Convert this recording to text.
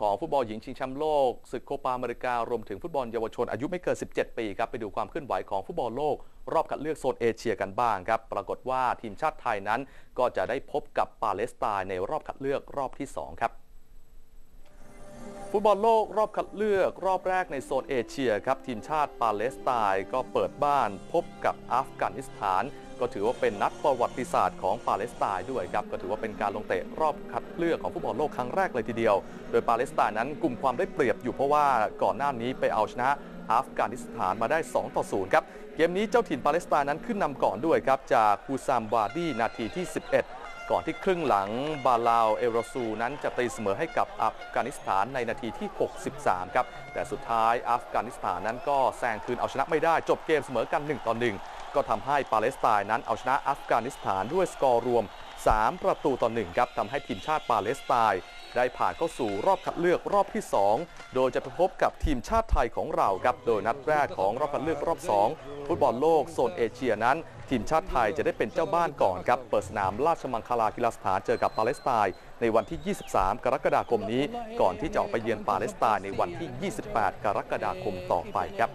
ของฟุตบอลหญิงชิงแชมป์โลกศึกโคปาอเมริการวมถึงฟุตบอลเยาวชนอายุไม่เกิน 17 ปีครับไปดูความเคลื่อนไหวของฟุตบอลโลก รอบคัดเลือกโซนเอเชียกันบ้างครับ ปรากฏว่าทีมชาติไทยนั้นก็จะได้พบกับปาเลสไตน์ในรอบคัดเลือกรอบที่ 2 ครับ ฟุตบอลโลกรอบคัดเลือกรอบแรกในโซนเอเชียครับ ทีมชาติปาเลสไตน์ก็เปิดบ้านพบกับอัฟกานิสถาน ก็ถือว่าเป็นนัดประวัติศาสตร์ของปาเลสไตน์ด้วยครับ ก็ถือว่าเป็นการลงเตะรอบคัดเลือกของฟุตบอลโลกครั้งแรกเลยทีเดียว โดยปาเลสไตน์นั้นกลุ่มความได้เปรียบอยู่เพราะว่าก่อนหน้านี้ไปเอาชนะอัฟกานิสถานมาได้ 2 ต่อ 0 ครับ เกมนี้เจ้าถิ่นปาเลสไตน์นั้นขึ้นนำก่อนด้วยครับ จากคูซามวาดีนาทีที่ 11 ก่อนที่ครึ่งหลังบาลาวเอโรซูนั้นจะตีเสมอให้กับอัฟกานิสถานในนาทีที่ 63 ครับ แต่สุดท้ายอัฟกานิสถานนั้นก็แซงคืนเอาชนะไม่ได้จบเกมเสมอกัน 1 ต่อ 1 ก็ทำให้ปาเลสไตน์นั้นเอาชนะอัฟกานิสถานด้วยสกอร์รวม 3 ประตูต่อ 1 ครับทำให้ทีมชาติปาเลสไตน์ได้ผ่านเข้าสู่รอบคัดเลือกรอบที่ 2 โดยจะไปพบกับทีมชาติไทยของเราครับ โดยนัดแรกของรอบคัดเลือกรอบ 2 ฟุตบอลโลกโซนเอเชียนั้น ทีมชาติไทยจะได้เป็นเจ้าบ้านก่อนครับ เปิดสนามราชมังคลากีฬาสถานเจอกับปาเลสไตน์ในวันที่ 23 กรกฎาคมนี้ ก่อนที่จะออกไปเยือนปาเลสไตน์ในวันที่ 28 กรกฎาคมต่อไปครับ